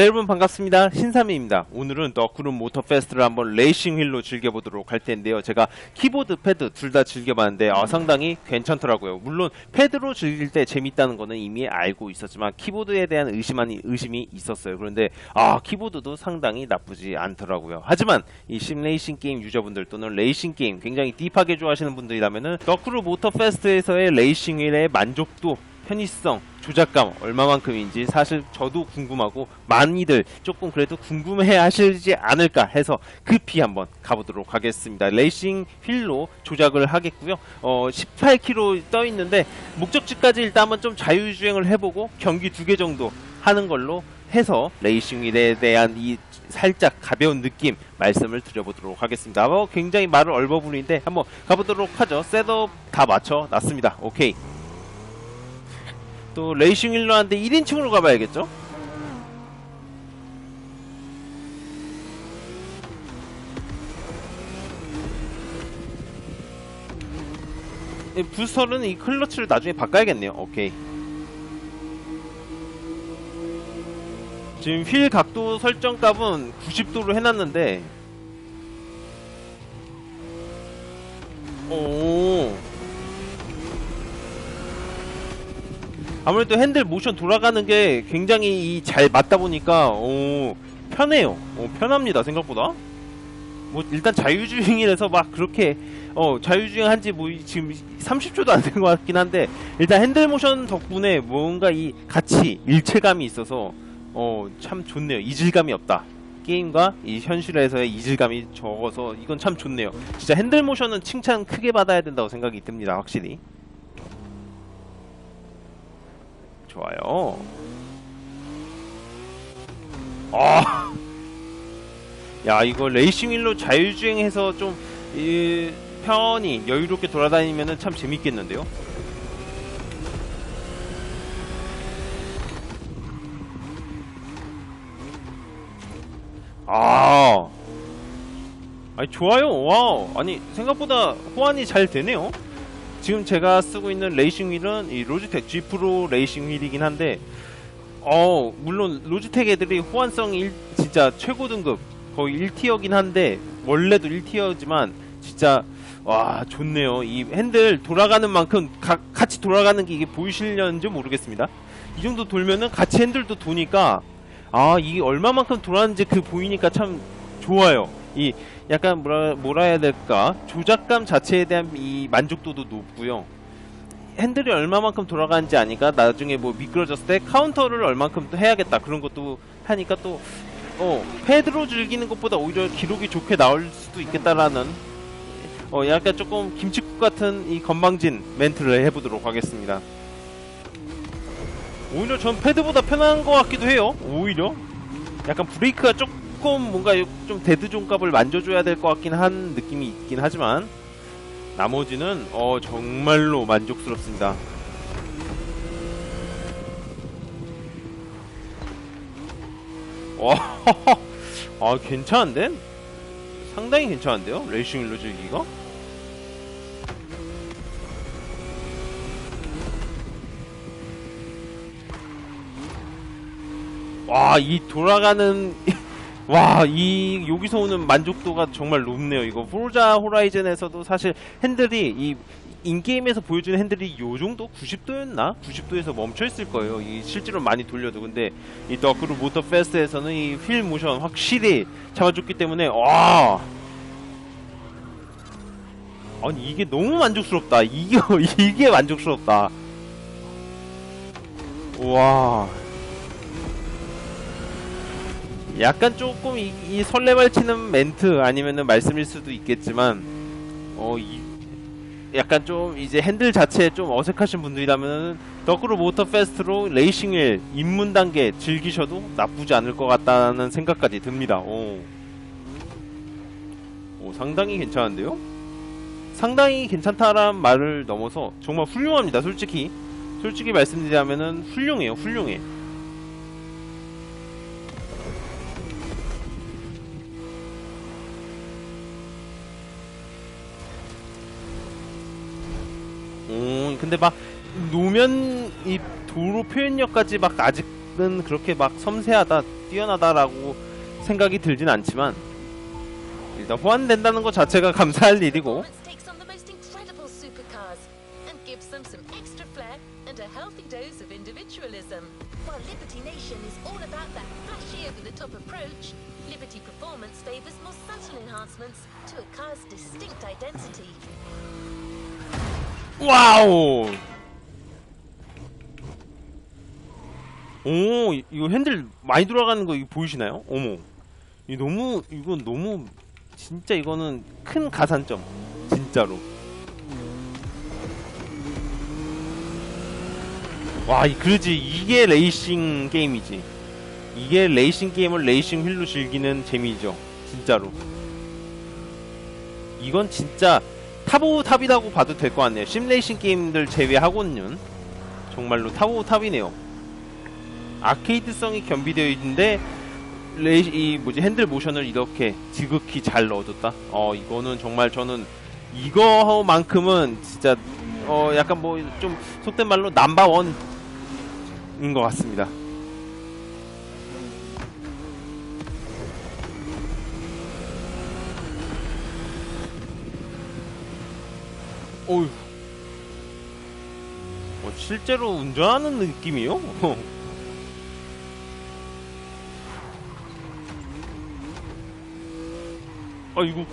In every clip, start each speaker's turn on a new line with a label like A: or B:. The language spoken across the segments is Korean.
A: 네 여러분 반갑습니다. 신삼이입니다. 오늘은 너구름 모터 페스트를 한번 레이싱 휠로 즐겨보도록 할 텐데요. 제가 키보드 패드 둘 다 즐겨봤는데 아, 상당히 괜찮더라고요. 물론 패드로 즐길 때 재밌다는 거는 이미 알고 있었지만 키보드에 대한 의심한, 의심이 있었어요. 그런데 아 키보드도 상당히 나쁘지 않더라고요. 하지만 이 심레이싱 게임 유저분들 또는 레이싱 게임 굉장히 딥하게 좋아하시는 분들이라면은 너구름 모터 페스트에서의 레이싱 휠의 만족도 편의성, 조작감 얼마만큼인지 사실 저도 궁금하고 많이들 조금 그래도 궁금해 하시지 않을까 해서 급히 한번 가보도록 하겠습니다. 레이싱 휠로 조작을 하겠고요. 어, 18km 떠 있는데 목적지까지 일단 한번 좀 자유주행을 해보고 경기 두 개 정도 하는 걸로 해서 레이싱 휠에 대한 이 살짝 가벼운 느낌 말씀을 드려보도록 하겠습니다. 어, 굉장히 말을 얼버무리는데 한번 가보도록 하죠. 셋업 다 맞춰 놨습니다. 오케이. 또 레이싱 하는데 1인칭으로 가봐야겠죠? 이 부스터는 이 클러치를 나중에 바꿔야겠네요. 오케이. 지금 휠 각도 설정 값은 90도로 해놨는데 오 아무래도 핸들 모션 돌아가는 게 굉장히 이잘 맞다 보니까 오 편해요. 오, 편합니다 생각보다. 뭐 일단 자유주행이라서 막 그렇게 어 자유주행 한지 뭐 지금 30초도 안 된 것 같긴 한데 일단 핸들 모션 덕분에 뭔가 이 같이 일체감이 있어서 어 참 좋네요. 이질감이 없다. 게임과 이 현실에서의 이질감이 적어서 이건 참 좋네요. 진짜 핸들 모션은 칭찬 크게 받아야 된다고 생각이 듭니다. 확실히. 좋아요. 아, 야 이거 레이싱 휠로 자율주행해서 좀 이, 편히 여유롭게 돌아다니면은 참 재밌겠는데요. 아, 아니 좋아요. 와우. 아니 생각보다 호환이 잘 되네요. 지금 제가 쓰고 있는 레이싱 휠은 이 로지텍 G 프로 레이싱 휠이긴 한데 어 물론 로지텍 애들이 호환성 1, 진짜 최고 등급 거의 1티어긴 한데 원래도 1티어지만 진짜 와 좋네요. 이 핸들 돌아가는 만큼 가, 같이 돌아가는 게 이게 보이실려는지 모르겠습니다. 이 정도 돌면은 같이 핸들도 도니까 아 이게 얼마만큼 돌아가는지 그 보이니까 참 좋아요. 이 약간 뭐라 뭐라 해야 될까 조작감 자체에 대한 이 만족도도 높고요. 핸들이 얼마만큼 돌아가는지 아니까 나중에 뭐 미끄러졌을 때 카운터를 얼만큼 또 해야겠다 그런 것도 하니까 또 어, 패드로 즐기는 것보다 오히려 기록이 좋게 나올 수도 있겠다라는 어, 약간 조금 김치국 같은 이 건방진 멘트를 해보도록 하겠습니다. 오히려 전 패드보다 편한 것 같기도 해요. 오히려 약간 브레이크가 조금 조금 뭔가 좀 데드 존값을 만져줘야 될 것 같긴 한 느낌이 있긴 하지만 나머지는 어 정말로 만족스럽습니다. 와, 아 괜찮은데? 상당히 괜찮은데요? 레이싱 일로 즐기기가? 와, 이 돌아가는 와, 이 여기서 오는 만족도가 정말 높네요. 이거 포르자 호라이즌에서도 사실 핸들이 이 인게임에서 보여주는 핸들이 요 정도 90도였나? 90도에서 멈춰 있을 거예요. 이 실제로 많이 돌려도 근데 이 더크루 모터 페스트에서는 이 휠 모션 확실히 잡아줬기 때문에 와. 아니 이게 너무 만족스럽다. 이게 이게 만족스럽다. 와. 약간 조금 이, 이 설레발치는 멘트 아니면은 말씀일 수도 있겠지만 어 이, 약간 좀 이제 핸들 자체에 좀 어색하신 분들이라면은 더크로 모터 페스트로 레이싱을 입문 단계 즐기셔도 나쁘지 않을 것 같다는 생각까지 듭니다. 오. 오 상당히 괜찮은데요? 상당히 괜찮다라는 말을 넘어서 정말 훌륭합니다. 솔직히 솔직히 말씀드리자면은 훌륭해요. 훌륭해. 근데 막 노면 이 도로 표현력까지 막 아직 은 그렇게 막 섬세하다, 뛰어나다라고 생각이 들진 않지만 일단 호환된다는 것 자체가 감사할 일이고 와우! 오, 이- 이거 핸들 많이 돌아가는 거 이거 보이시나요? 어머. 이 너무, 이건 너무, 진짜 이거는 큰 가산점. 진짜로. 와, 이- 그러지. 이게 레이싱 게임이지. 이게 레이싱 게임을 레이싱 휠로 즐기는 재미죠. 진짜로. 이건 진짜 탑오 탑이라고 봐도 될 것 같네요. 심레이싱 게임들 제외하고는 정말로 탑오 탑이네요. 아케이드성이 겸비되어 있는데 레이 이 뭐지 핸들 모션을 이렇게 지극히 잘 넣어줬다. 어 이거는 정말 저는 이거만큼은 진짜 어 약간 뭐 좀 속된 말로 남바 원인 것 같습니다. 어휴. 어, 실제로 운전하는 느낌이요? 아이고.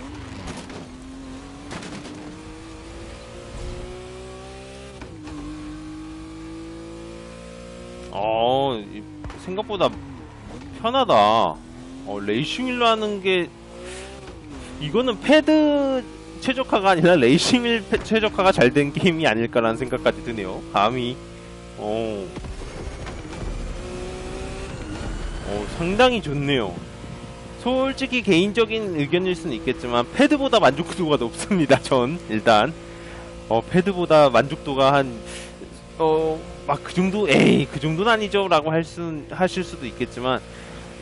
A: 어, 이- 생각보다 편하다. 어, 레이싱 휠로 하는 게 이거는 패드 최적화가 아니라 레이싱 휠 패- 최적화가 잘 된 게임이 아닐까라는 생각까지 드네요. 감히. 어. 어, 상당히 좋네요. 솔직히 개인적인 의견일 수는 있겠지만 패드보다 만족도가 높습니다. 전 일단 어 패드보다 만족도가 한 어 막 그 정도 에이 그 정도는 아니죠라고 할 수 하실 수도 있겠지만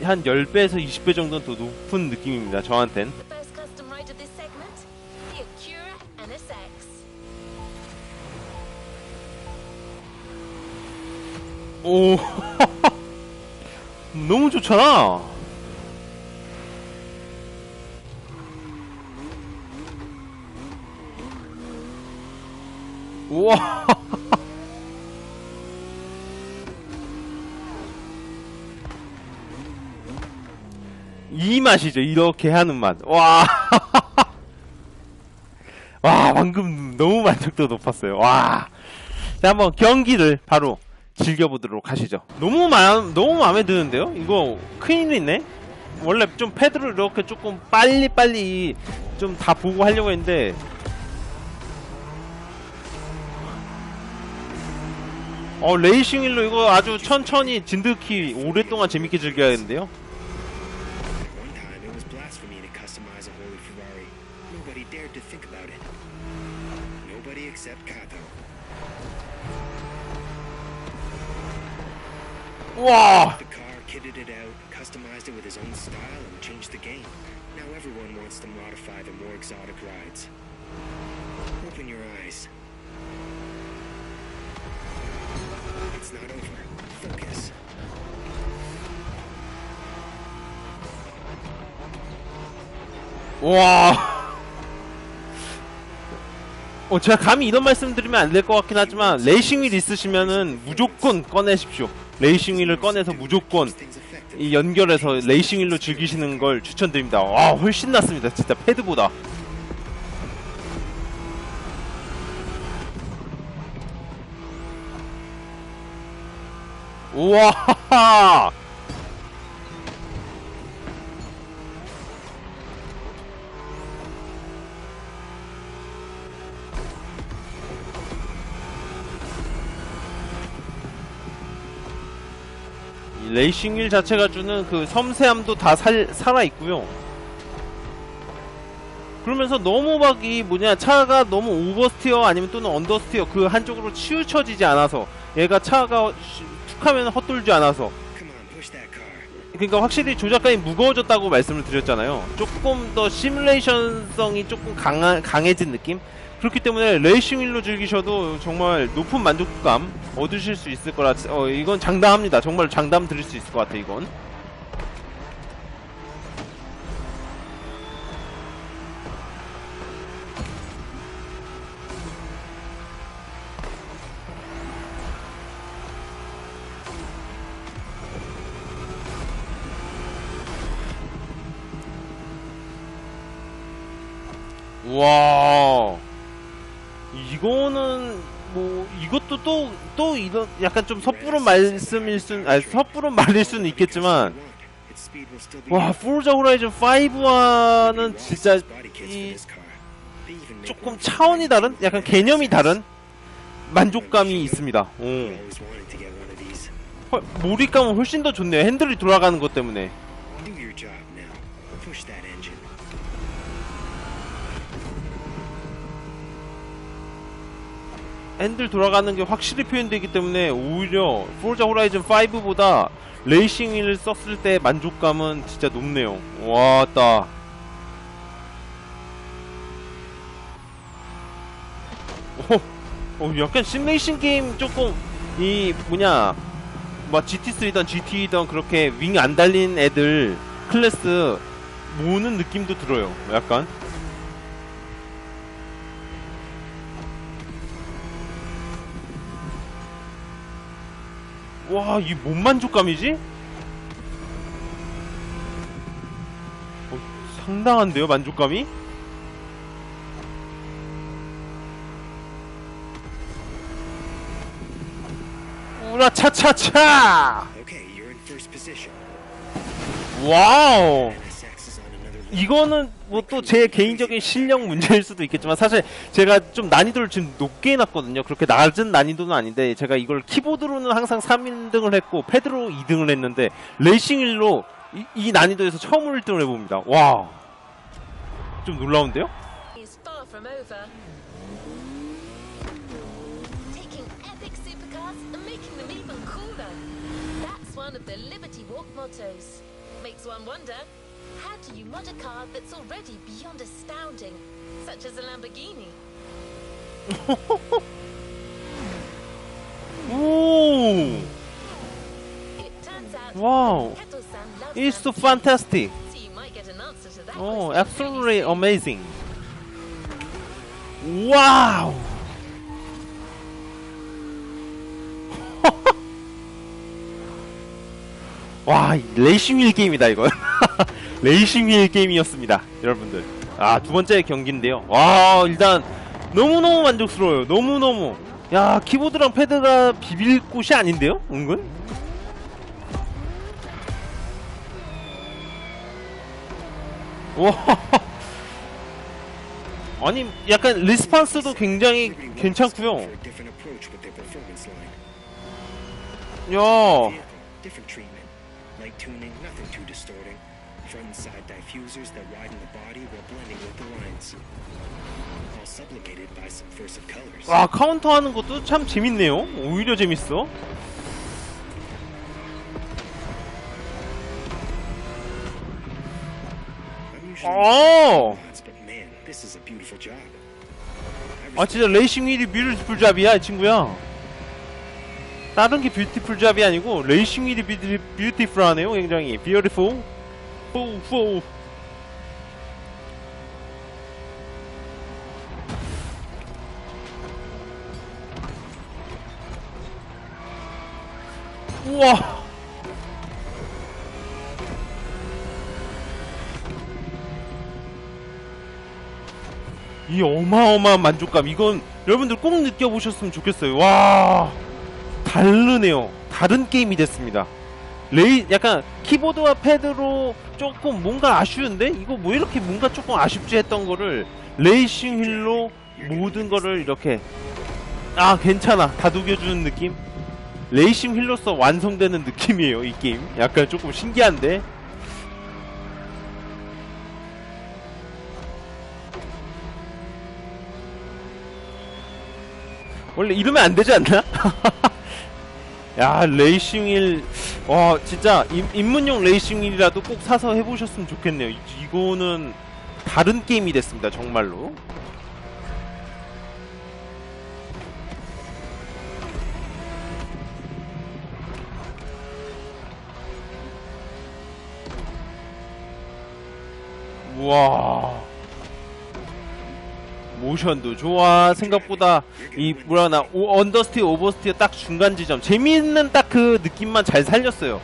A: 한 10배에서 20배 정도는 더 높은 느낌입니다. 저한텐. 오 너무 좋잖아. 우와. 이 맛이죠. 이렇게 하는 맛. 와. 와, 방금 너무 만족도 높았어요. 와. 자, 한번 경기를 바로 즐겨보도록 하시죠. 너무 마, 너무 마음에 드는데요? 이거 큰일이네? 원래 좀 패드를 이렇게 조금 빨리빨리 좀 다 보고 하려고 했는데 어 레이싱 힐로 이거 아주 천천히 진득히 오랫동안 재밌게 즐겨야겠는데요? 와
B: The car kitted it out, customized it with his own style, and changed the game. Now everyone wants to modify the more exotic rides. Open your eyes. It's not over. Focus.
A: 와. 어, 제가 감히 이런 말씀 드리면 안 될 것 같긴 하지만, 레이싱 휠 있으시면은 무조건 꺼내십시오. 레이싱 휠을 꺼내서 무조건. 이 연결해서 레이싱 휠로 즐기시는 걸 추천드립니다. 와, 훨씬 낫습니다. 진짜 패드보다. 우와! 레이싱 휠 자체가 주는 그 섬세함도 다 살, 살아있고요. 그러면서 너무 막 이 뭐냐 차가 너무 오버스티어 아니면 또는 언더스티어 그 한쪽으로 치우쳐지지 않아서 얘가 차가 쉬- 툭하면 헛돌지 않아서. 그러니까 확실히 조작감이 무거워졌다고 말씀을 드렸잖아요. 조금 더 시뮬레이션성이 조금 강한, 강해진 느낌? 그렇기 때문에 레이싱 휠로 즐기셔도 정말 높은 만족감 얻으실 수 있을 거라 어 이건 장담합니다. 정말 장담 드릴 수 있을 것 같아 이건. 와 또 또 이런 약간 좀 섣부른 말씀일 순 아니 섣부른 말일 수는 있겠지만 와 포르자 호라이즌 5와는 진짜 이 조금 차원이 다른 약간 개념이 다른 만족감이 있습니다. 오. 헐, 몰입감은 훨씬 더 좋네요. 핸들이 돌아가는 것 때문에. 핸들 돌아가는 게 확실히 표현되기 때문에 오히려 포르자 호라이즌 5보다 레이싱 휠을 썼을 때 만족감은 진짜 높네요. 와따. 오, 어, 약간 심레이싱 게임 조금 이 뭐냐 뭐 GT3든 GT든 그렇게 윙 안 달린 애들 클래스 모으는 느낌도 들어요. 약간. 와, 이 뭔 만족감이지? 어, 상당한데요, 만족감이? 우라 차차차!
B: Okay, you're in first position.
A: 와우! 이거는 뭐 또 제 개인적인 실력 문제일 수도 있겠지만 사실 제가 좀 난이도를 지금 높게 해놨거든요. 그렇게 낮은 난이도는 아닌데 제가 이걸 키보드로는 항상 3등을 했고 패드로 2등을 했는데 레이싱 힐로 이, 이 난이도에서 처음으로 1등을 해봅니다. 와, 좀 놀라운데요?
C: how do you mod a car that's already beyond astounding, such as a Lamborghini?
A: 오,
C: It turns out
A: Wow.
C: that Kettle-san loves
A: it's so
C: Lamborghini,
A: fantastic.
C: so you might get an answer to that
A: Oh,
C: question
A: absolutely
C: pretty soon.
A: amazing. 와우. 와, 이 레이싱 휠 게임이다 이건. 레이싱 휠 게임이었습니다, 여러분들. 아, 두 번째 경기인데요. 와, 일단 너무너무 만족스러워요. 너무너무. 야, 키보드랑 패드가 비빌 곳이 아닌데요? 은근? 와. 아니 약간 리스판스도 굉장히 괜찮고요. 야,
B: Front and side diffusers that widen the body while blending with the lines. All sublimated by subversive colors.
A: 와 카운터 하는 것도 참 재밌네요. 오히려 재밌어. 어. 아 진짜 레이싱 휠이 뷰티풀 잡이야 이 친구야. 다른 게 뷰티풀 잡이 아니고 레이싱 휠이 뷰티, 뷰티풀하네요. 굉장히 beautiful. 푸, 푸. 우와. 이 어마어마한 만족감 이건 여러분들 꼭 느껴보셨으면 좋겠어요 와 다르네요 다른 게임이 됐습니다 레이 약간 키보드와 패드로 조금 뭔가 아쉬운데? 이거 뭐 이렇게 뭔가 조금 아쉽지 했던 거를 레이싱 휠로 모든 거를 이렇게 아 괜찮아. 다독여주는 느낌? 레이싱 휠로서 완성되는 느낌이에요 이 게임. 약간 조금 신기한데? 원래 이러면 안 되지 않나? 야 레이싱일 와 진짜 입문용 레이싱일이라도 꼭 사서 해보셨으면 좋겠네요. 이, 이거는 다른 게임이 됐습니다 정말로. 우와. 모션도 좋아. 생각보다 이 뭐라 나 언더스티어 오버스티어 딱 중간 지점. 재미있는 딱 그 느낌만 잘 살렸어요.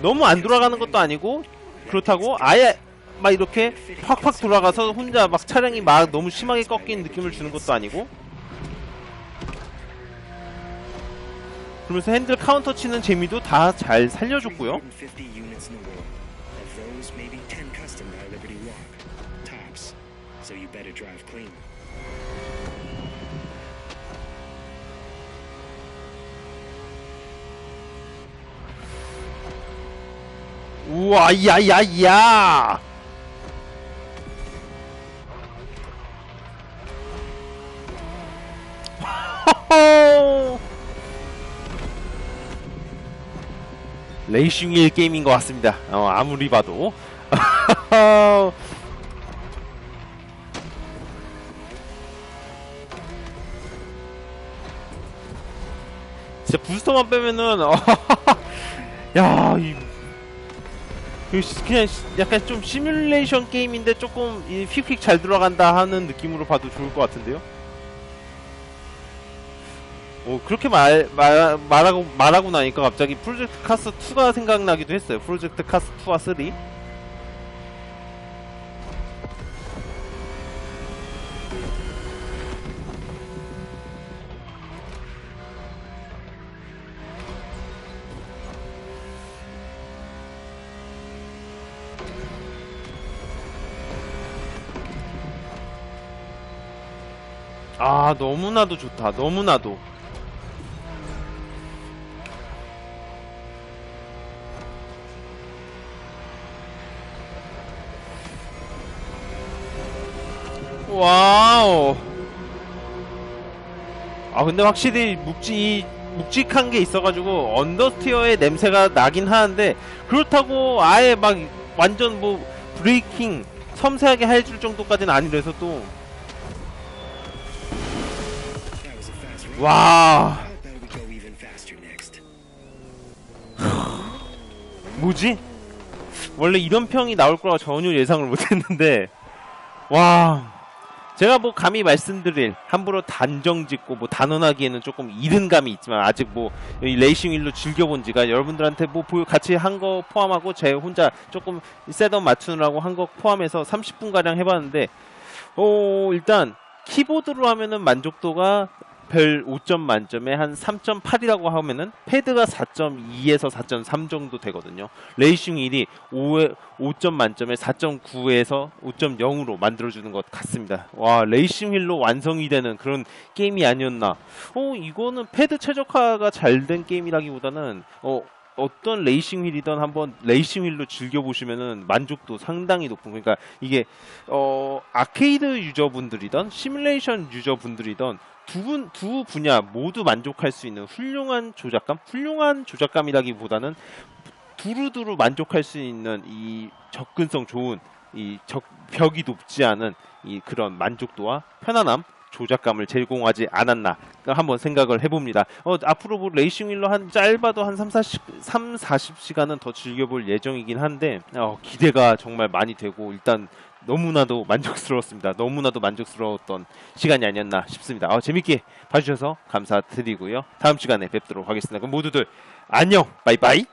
A: 너무 안 돌아가는 것도 아니고 그렇다고 아예 막 이렇게 팍팍 돌아가서 혼자 막 차량이 막 너무 심하게 꺾인 느낌을 주는 것도 아니고 그러면서 핸들 카운터 치는 재미도 다 잘 살려줬고요.
B: 350 units in the world. Of those, maybe 10 custom by Liberty Walk. Tops. So you better drive clean.
A: 우와 야 야 야 레이싱 일 게임인 것 같습니다 어, 아무리 봐도 진짜 부스터만 빼면은 야 이 그 시- 그냥 시- 약간 좀 시뮬레이션 게임인데 조금 이 휙휙 잘 들어간다 하는 느낌으로 봐도 좋을 것 같은데요. 오 그렇게 말, 말 말하고 말하고 나니까 갑자기 프로젝트 카스 2가 생각나기도 했어요. 프로젝트 카스 2와 3. 아 너무나도 좋다. 너무나도. 와우. 아 근데 확실히 묵직 묵직한 게 있어가지고 언더스티어의 냄새가 나긴 하는데 그렇다고 아예 막 완전 뭐 브레이킹 섬세하게 해줄 정도까지는 아니라서 또 와. 뭐지? 원래 이런 평이 나올 거라 전혀 예상을 못했는데 와 제가 뭐 감히 말씀드릴 함부로 단정 짓고 뭐 단언하기에는 조금 이른 감이 있지만 아직 뭐이 레이싱 윌로 즐겨본 지가 여러분들한테 뭐 같이 한 거 포함하고 제 혼자 조금 셋업 맞추느라고 한 거 포함해서 30분 가량 해봤는데 어 일단 키보드로 하면은 만족도가 별 5점 만점에 한 3.8이라고 하면은 패드가 4.2에서 4.3 정도 되거든요. 레이싱 1이 5에 5점 만점에 4.9에서 5.0으로 만들어주는 것 같습니다. 와 레이싱 휠로 완성이 되는 그런 게임이 아니었나. 어 이거는 패드 최적화가 잘 된 게임이라기보다는 어 어떤 레이싱 휠이든 한번 레이싱 휠로 즐겨 보시면은 만족도 상당히 높은 그러니까 이게 어 아케이드 유저분들이든 시뮬레이션 유저분들이든 두분두 분야 모두 만족할 수 있는 훌륭한 조작감 훌륭한 조작감이라기보다는 두루두루 만족할 수 있는 이 접근성 좋은 이 적, 벽이 높지 않은 이 그런 만족도와 편안함 조작감을 제공하지 않았나 한번 생각을 해봅니다. 어, 앞으로 뭐 레이싱 휠로 한 짧아도 한 3, 40, 3, 40시간은 더 즐겨볼 예정이긴 한데 어, 기대가 정말 많이 되고 일단 너무나도 만족스러웠습니다. 너무나도 만족스러웠던 시간이 아니었나 싶습니다. 어, 재밌게 봐주셔서 감사드리고요. 다음 시간에 뵙도록 하겠습니다. 그럼 모두들 안녕, 바이바이.